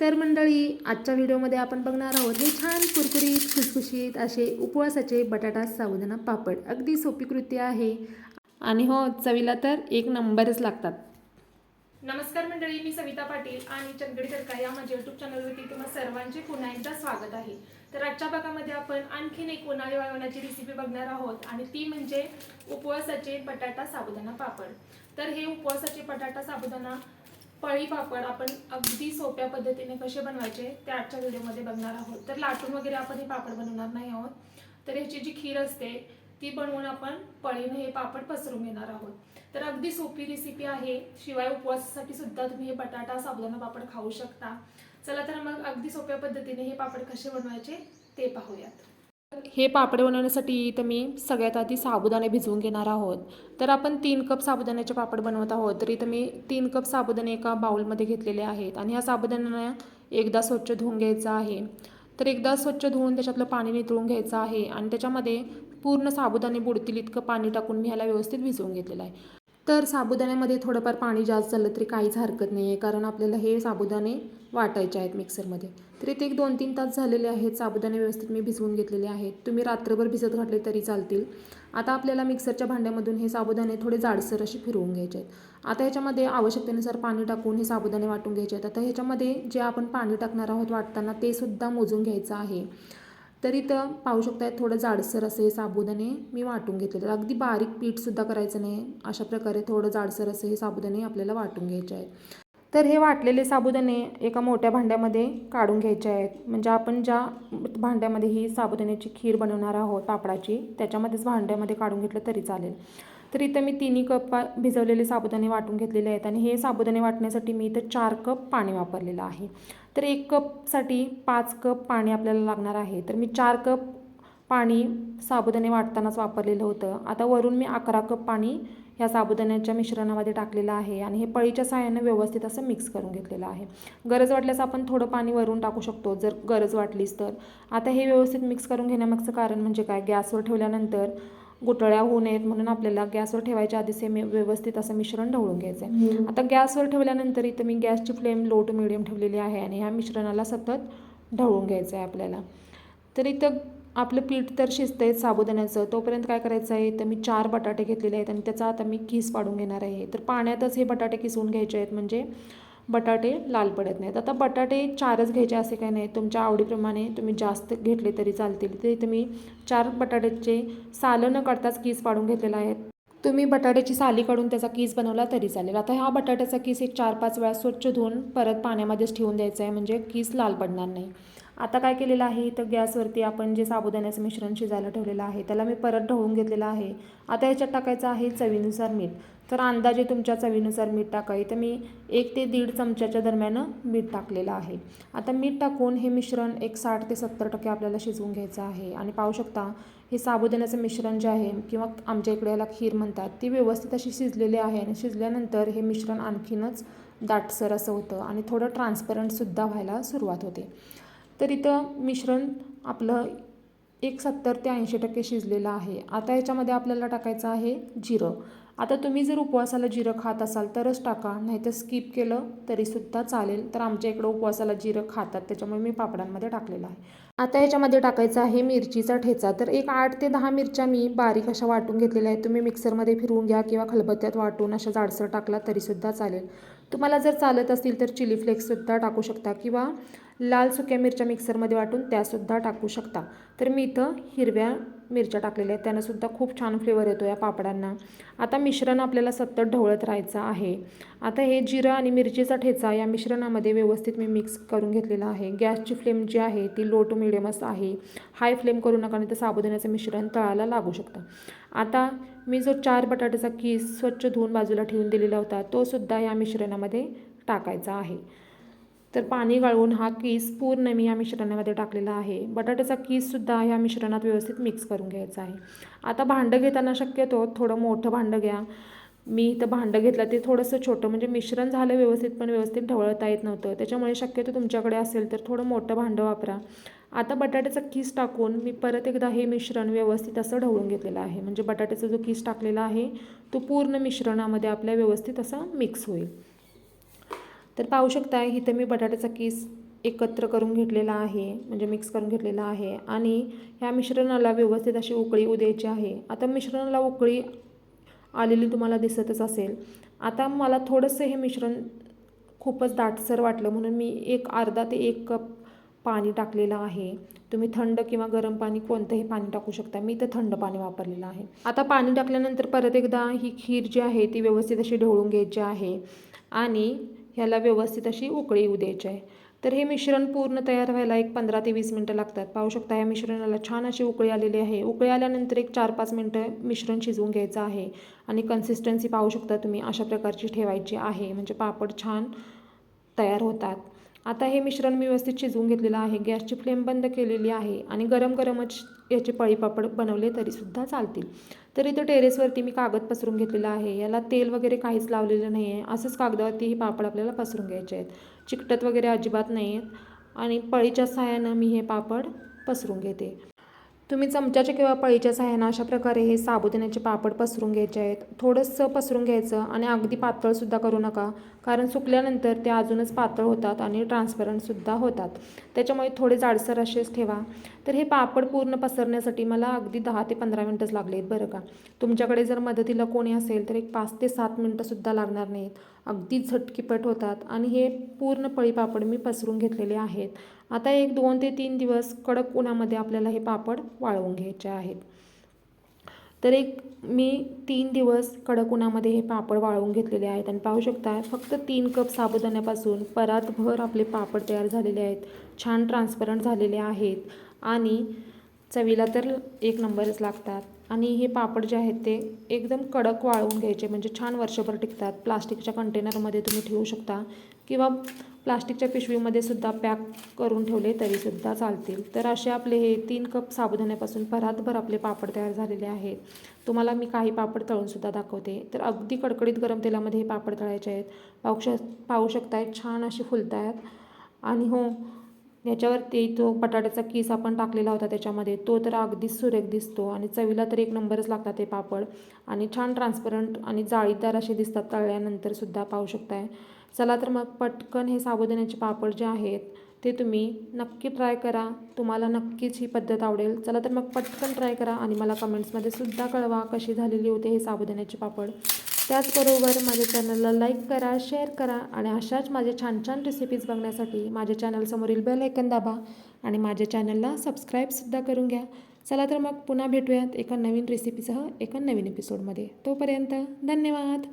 तर मंडळी आजच्या व्हिडिओमध्ये आपण बघणार आहोत हे छान कुरकुरीत खुशखुशीत असे उपवासाचे बटाटा साबुदाणा पापड. अगदी सोपी कृती आहे. आणि हो चवीला तर एक नंबरच लागतात. नमस्कार मंडळी मी सविता पाटील आणि चंदगडी तडका या माझ्या युट्यूब चॅनलवरती तुम्हा सर्वांचे पुन्हा एकदा स्वागत आहे. तर आजच्या भागामध्ये आपण आणखीन एक उन्हाळी वाळवण्याची रेसिपी बघणार आहोत आणि ती म्हणजे उपवासाचे बटाटा साबुदाणा पापड. तर हे उपवासाचे बटाटा साबुदाणा पळी पापड आपण अगदी सोप्या पद्धतीने कसे बनवायचे ते आजच्या व्हिडिओमध्ये बघणार आहोत. तर लाटून वगैरे आपण हे पापड बनवणार नाही आहोत. तर ह्याची जी खीर असते ती बनवून आपण पळीने हे पापड पसरून घेणार आहोत. तर अगदी सोपी रेसिपी आहे. शिवाय उपवासासाठी सुद्धा तुम्ही हे बटाटा साबुदाणा पापड खाऊ शकता. चला तर मग अगदी सोप्या पद्धतीने हे पापड कसे बनवायचे ते पाहूयात. हे पापड बनवण्यासाठी तर मी सगळ्यात आधी साबुदाणे भिजवून घेणार आहोत. तर आपण तीन कप साबुदाण्याचे पापड बनवत आहोत. तर इथं मी तीन कप साबुदाणे एका बाउलमध्ये घेतलेले आहेत आणि ह्या साबुदाण्यांना एकदा स्वच्छ धुवून घ्यायचा आहे. तर एकदा स्वच्छ धुवून त्याच्यातलं पाणी नितळून घ्यायचं आहे आणि त्याच्यामध्ये पूर्ण साबुदाणे बुडतील इतकं पाणी टाकून मी ह्याला व्यवस्थित भिजवून घेतलेलं आहे. तर साबुदाण्यामध्ये थोडंफार पाणी जास्त झालं तरी काहीच हरकत नाही आहे कारण आपल्याला हे साबुदाणे वाटायचे आहेत मिक्सरमध्ये. तर इथे एक दोन तीन तास झालेले आहेत साबुदाणे व्यवस्थित मी भिजवून घेतलेले आहेत. तुम्ही रात्रभर भिजत घातले तरी चालतील. आता आपल्याला मिक्सरच्या भांड्यामधून हे साबुदाणे थोडे जाडसर असे फिरवून घ्यायचे आहेत. आता ह्याच्यामध्ये आवश्यकतेनुसार पाणी टाकून हे साबुदाणे वाटून घ्यायचे आहेत. आता ह्याच्यामध्ये जे आपण पाणी टाकणार आहोत वाटताना ते सुद्धा मोजून घ्यायचं आहे. तर इथं पाहू शकताय थोडं जाडसर असे साबुदाणे मी वाटून घेतलेले अगदी बारीक पीठसुद्धा करायचं नाही. अशा प्रकारे थोडं जाडसर असे हे साबुदाणे आपल्याला वाटून घ्यायचे आहेत. तर हे वाटलेले साबुदाणे एका मोठ्या भांड्यामध्ये काढून घ्यायचे आहेत. म्हणजे आपण ज्या भांड्यामध्ये ही साबुदाण्याची खीर बनवणार आहोत पापडाची त्याच्यामध्येच भांड्यामध्ये काढून घेतलं तरी चालेल. तर इथं मी तिन्ही कप भिजवलेले साबुदाणे वाटून घेतलेले आहेत आणि हे साबुदाणे वाटण्यासाठी मी इथं चार कप पाणी वापरलेलं आहे. तर एक कपसाठी पाच कप पाणी आपल्याला लागणार आहे. तर मी चार कप पाणी साबुदाणे वाटतानाच वापरलेलं होतं. आता वरून मी अकरा कप पाणी ह्या साबुदाण्याच्या मिश्रणामध्ये टाकलेलं आहे आणि हे पळीच्या सहाय्याने व्यवस्थित असं मिक्स करून घेतलेलं आहे. गरज वाटल्यास आपण थोडं पाणी वरून टाकू शकतो जर गरज वाटलीच तर. आता हे व्यवस्थित मिक्स करून घेण्यामागचं कारण म्हणजे काय? गॅसवर ठेवल्यानंतर गुटळ्या होऊ नयेत म्हणून आपल्याला गॅसवर ठेवायच्या आधीच हे व्यवस्थित असं मिश्रण ढवळून घ्यायचं आहे आता गॅसवर ठेवल्यानंतर इथं मी गॅसची फ्लेम लो टू मिडियम ठेवलेली आहे आणि ह्या मिश्रणाला सतत ढवळून घ्यायचं आहे आपल्याला. तर इथं आपलं पीठ तर शिजतं आहे साबुदाण्याचं. तोपर्यंत काय करायचं आहे तर मी चार बटाटे घेतलेले आहेत आणि त्याचा आता मी किस पाडून घेणार आहे. तर पाण्यातच हे बटाटे किसवून घ्यायचे आहेत. म्हणजे बटाटे लाल पडत नाहीत. आता बटाटे चारच घ्यायचे असे काही नाही तुमच्या आवडीप्रमाणे तुम्ही जास्त घेतले तरी चालतील. ते तुम्ही चार बटाट्याचे सालं न काढताच कीस पाडून घेतलेला आहे. तुम्ही बटाट्याची साली काढून त्याचा कीस बनवला तरी चालेल. आता हा बटाट्याचा कीस एक चार पाच वेळा स्वच्छ धुवून परत पाण्यामध्येच ठेवून द्यायचा आहे. म्हणजे कीस लाल पडणार नाही. आता काय केलेलं आहे? तर गॅसवरती आपण जे साबुदाण्याचं मिश्रण शिजायला ठेवलेलं आहे त्याला मी परत ढवळून घेतलेलं आहे. आता याच्यात टाकायचं आहे चवीनुसार मीठ. तर अंदाजे तुमच्या चवीनुसार मीठ टाकाय तर मी एक ते दीड चमच्याच्या दरम्यान मीठ टाकलेलं आहे. आता मीठ टाकून हे मिश्रण एक साठ ते सत्तर टक्के आपल्याला शिजवून घ्यायचं आहे. आणि पाहू शकता हे साबुदाण्याचं मिश्रण जे आहे किंवा आमच्या इकडे याला खीर म्हणतात ती व्यवस्थित अशी शिजलेली आहे. आणि शिजल्यानंतर हे मिश्रण आणखीनच दाटसर असं होतं. आणि थोडं ट्रान्सपरंटसुद्धा व्हायला सुरुवात होते. तर इथं मिश्रण आपलं एक सत्तर ते ऐंशी टक्के शिजलेलं आहे. आता याच्यामध्ये आपल्याला टाकायचं आहे जिरं. आता तुम्ही जर उपवासाला जिरं खात असाल तरच टाका नाहीतर स्किप केलं तरीसुद्धा चालेल. तर आमच्या इकडं उपवासाला जिरं खातात त्याच्यामुळे मी पापडांमध्ये टाकलेलं आहे. आता याच्यामध्ये टाकायचं आहे मिरचीचा ठेचा. तर एक आठ ते दहा मिरच्या मी बारीक अशा वाटून घेतलेल्या आहेत. तुम्ही मिक्सरमध्ये फिरवून घ्या किंवा खलबत्त्यात वाटून अशा जाडसर टाकला तरीसुद्धा चालेल. तुम्हाला जर चालत असतील तर चिली फ्लेक्ससुद्धा टाकू शकता किंवा लाल सुक्या मिरच्या मिक्सरमध्ये वाटून त्यासुद्धा टाकू शकता. तर मी इथं हिरव्या मिरच्या टाकलेल्या आहेत. त्यांनासुद्धा खूप छान फ्लेवर येतो या पापडांना. आता मिश्रण आपल्याला सतत ढवळत राहायचं आहे. आता हे जिरं आणि मिरचीचा ठेचा या मिश्रणामध्ये व्यवस्थित मी मिक्स करून घेतलेला आहे. गॅसची फ्लेम जी आहे ती लो टू मिडियमच आहे. हाय फ्लेम करू नका नाही तर साबुदाण्याचं मिश्रण तळाला लागू शकतं. आता मी जो चार बटाट्याचा कीस स्वच्छ धुवून बाजूला ठेवून दिलेला होता तो सुद्धा या मिश्रणामध्ये टाकायचा आहे. तर पाणी गाळून हा कीस पूर्ण मी या मिश्रणामध्ये टाकलेला आहे. बटाट्याचा कीससुद्धा ह्या मिश्रणात व्यवस्थित मिक्स करून घ्यायचा आहे. आता भांडं घेताना शक्यतो थोडं मोठं भांडं घ्या. मी इथं भांडं घेतलं ते थोडंसं छोटं म्हणजे मिश्रण झालं व्यवस्थित पण व्यवस्थित ढवळता येत नव्हतं. त्याच्यामुळे शक्यतो तुमच्याकडे असेल तर थोडं मोठं भांडं वापरा. आता बटाट्याचा किस टाकून मी परत एकदा हे मिश्रण व्यवस्थित असं ढवळून घेतलेलं आहे. म्हणजे बटाट्याचा जो किस टाकलेला आहे तो पूर्ण मिश्रणामध्ये आपल्या व्यवस्थित असा मिक्स होईल. तर पाहू शकता इथं मी बटाट्याचा किस एकत्र करून घेतलेला आहे. म्हणजे मिक्स करून घेतलेला आहे. आणि ह्या मिश्रणाला व्यवस्थित अशी उकळी उद्यायची आहे. आता मिश्रणाला उकळी आलेली तुम्हाला दिसतच असेल. आता मला थोडंसं हे मिश्रण खूपच दाटसर वाटलं म्हणून मी एक अर्धा ते एक कप पाणी टाकलेलं आहे. तुम्ही थंड किंवा गरम पाणी कोणतंही पाणी टाकू शकता. मी इथं थंड पाणी वापरलेलं आहे. आता पाणी टाकल्यानंतर परत एकदा ही खीर जी आहे ती व्यवस्थित अशी ढवळून घ्यायची आहे आणि ह्याला व्यवस्थित अशी उकळी येऊ द्यायची आहे. तर हे मिश्रण पूर्ण तयार व्हायला एक पंधरा ते वीस मिनटं लागतात. पाहू शकता या मिश्रणाला छान अशी उकळी आलेली आहे. उकळी आल्यानंतर एक चार पाच मिनटं मिश्रण शिजवून घ्यायचं आहे आणि कन्सिस्टन्सी पाहू शकता तुम्ही अशा प्रकारची ठेवायची आहे. म्हणजे पापड छान तयार होतात. आता हे मिश्रण व्यवस्थित शिजवून घेतलेलं आहे. गॅसची फ्लेम बंद केलेली आहे आणि गरम गरमच याचे पळी पापड बनवले तरीसुद्धा चालतील. तर इथं टेरेसवरती मी कागद पसरून घेतलेला आहे. याला तेल वगैरे काहीच लावलेलं नाही आहे. असंच कागदावरती हे पापड आपल्याला पसरून घ्यायचे आहेत. चिकटत वगैरे अजिबात नाही आहेत. आणि पळीच्या सहाय्यानं मी हे पापड पसरून घेते. तुम्ही चमच्याच्या किंवा पळीच्या सहाय्यानं अशा प्रकारे हे साबुदाण्याचे पापड पसरून घ्यायचे आहेत. थोडंसं पसरून घ्यायचं आणि अगदी पातळसुद्धा करू नका. कारण सुकल्यानंतर ते अजूनच पातळ होतात आणि ट्रान्सपरंटसुद्धा होतात. त्याच्यामुळे थोडे जाडसर असेच ठेवा. तर हे पापड पूर्ण पसरण्यासाठी मला अगदी दहा ते पंधरा मिनटंच लागले आहेत बरं का. तुमच्याकडे जर मदतीला कोणी असेल तर एक पाच ते सात मिनटंसुद्धा लागणार नाहीत. अगदी झटकीपट होतात आणि हे पूर्ण पळी पापड मी पसरून घेतलेले आहेत. आता एक दोन ते तीन दिवस कडक उन्हामध्ये आपल्याला हे पापड वाळवून घ्यायचे आहेत. तर एक मी तीन दिवस कडक उन्हामध्ये हे पापड वाळवून घेतलेले आहेत. आणि पाहू शकता फक्त तीन कप साबुदाण्यापासून परातभर आपले पापड तयार झालेले आहेत. छान ट्रान्सपरंट झालेले आहेत. आणि चवीला तर एक नंबरच लागतात. आणि हे पापड जे आहेत ते एकदम कडक वाळवून घ्यायचे म्हणजे छान वर्षभर टिकतात. प्लास्टिकच्या कंटेनरमध्ये तुम्ही ठेवू शकता. किंवा प्लास्टिकच्या पिशवीमध्ये सुद्धा पॅक करून ठेवले तरीसुद्धा चालतील. तर असे आपले हे तीन कप साबुदाण्यापासून परातभर आपले पापड तयार झालेले आहेत. तुम्हाला मी काही पापड तळूनसुद्धा दाखवते. तर अगदी कडकडीत गरम तेलामध्ये हे पापड तळायचे आहेत. पाहू शक पाहू शकताय छान असे फुलत आहेत आणि हो याच्यावरती तो बटाट्याचा किस आपण टाकलेला होता त्याच्यामध्ये तो तर अगदीच सुरेख दिसतो आणि चवीला तर एक नंबरच लागतात ते पापड. आणि छान ट्रान्सपरंट आणि जाळीदार असे दिसतात तळल्यानंतर सुद्धा पाहू शकताय. चला तर मग पटकन हे साबुदाण्याचे पापड जे आहेत ते तुम्ही नक्की ट्राय करा. तुम्हाला नक्कीच ही पद्धत आवडेल. चला तर मग पटकन ट्राय करा आणि मला कमेंट्समध्ये सुद्धा कळवा कशी झालेली होते हे साबुदाण्याचे पापड. त्याचबरोबर माझ्या चॅनलला लाईक करा शेअर करा आणि अशाच माझे छान छान रेसिपीज बघण्यासाठी माझ्या चॅनलसमोरील बेल ऐकन दाबा आणि माझ्या चॅनलला सबस्क्राईबसुद्धा करून घ्या. चला तर मग पुन्हा भेटूयात एका नवीन रेसिपीसह एका नवीन एपिसोडमध्ये तोपर्यंत धन्यवाद!